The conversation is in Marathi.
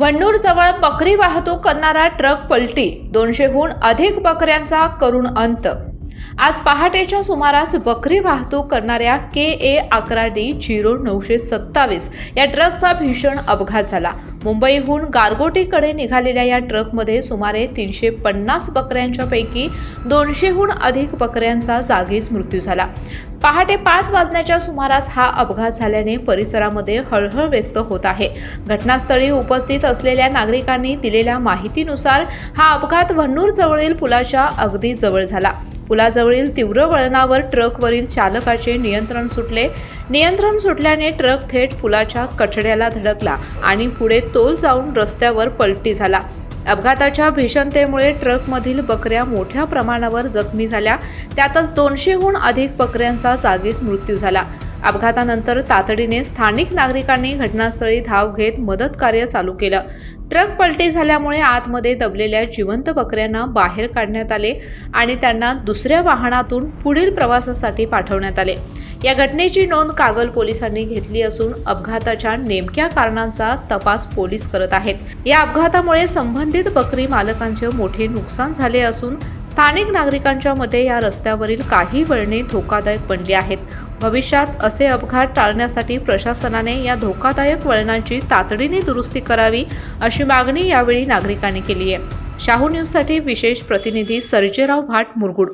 वण्णूरजवळ जवळ बकरी वाहतूक करणारा ट्रक पलटी. दोनशेहून अधिक बकऱ्यांचा करुण अंत. आज पहाटेच्या सुमारास बकरी वाहतूक करणाऱ्या के ए अकरा डी झिरो नऊशे सत्तावीस या ट्रकचा भीषण अपघात झाला. मुंबईहून गारगोटीकडे निघालेल्या या ट्रकमध्ये सुमारे तीनशे पन्नास बकऱ्यांच्या पैकी दोनशेहून अधिक बकऱ्यांचा जागीच मृत्यू झाला. पहाटे पाच वाजण्याच्या सुमारास हा अपघात झाल्याने परिसरामध्ये हळहळ व्यक्त होत आहे. घटनास्थळी उपस्थित असलेल्या नागरिकांनी दिलेल्या माहितीनुसार हा अपघात वन्नूर जवळील पुलाच्या अगदी जवळ झाला. पुलाजवळील तीव्र वळणावर ट्रकवरील चालकाचे नियंत्रण सुटले. नियंत्रण सुटल्याने ट्रक थेट पुलाच्या कठड्याला धडकला आणि पुढे तोल जाऊन रस्त्यावर पलटी झाला. अपघाताच्या भीषणतेमुळे ट्रकमधील बकऱ्या मोठ्या प्रमाणावर जखमी झाल्या. त्यातच दोनशेहून अधिक बकऱ्यांचा जागीच मृत्यू झाला. अपघातानंतर तातडीने स्थानिक नागरिकांनी घटनास्थळी धाव घेत मदत कार्य चालू केलं. ट्रक पलटी झाल्यामुळे आतमध्ये दबलेल्या जिवंत बकऱ्यांना बाहेर काढण्यात आले आणि त्यांना दुसऱ्या वाहनातून पुढील प्रवासासाठी पाठवण्यात आले. या घटनेची नोंद कागल पोलिसांनी घेतली असून अपघाताच्या नेमक्या कारणांचा तपास पोलीस करत आहेत. या अपघातामुळे संबंधित बकरी मालकांचे मोठे नुकसान झाले असून स्थानिक नागरिकांच्या मते या रस्त्यावरील काही वळणे धोकादायक बनली आहेत. भविष्यात असे अपघात टाळण्यासाठी प्रशासनाने या धोकादायक वळणांची तातडीने दुरुस्ती करावी अशी मागणी यावेळी नागरिकांनी केली आहे. शाहू न्यूजसाठी विशेष प्रतिनिधी सर्जेराव भाट मुरगुड.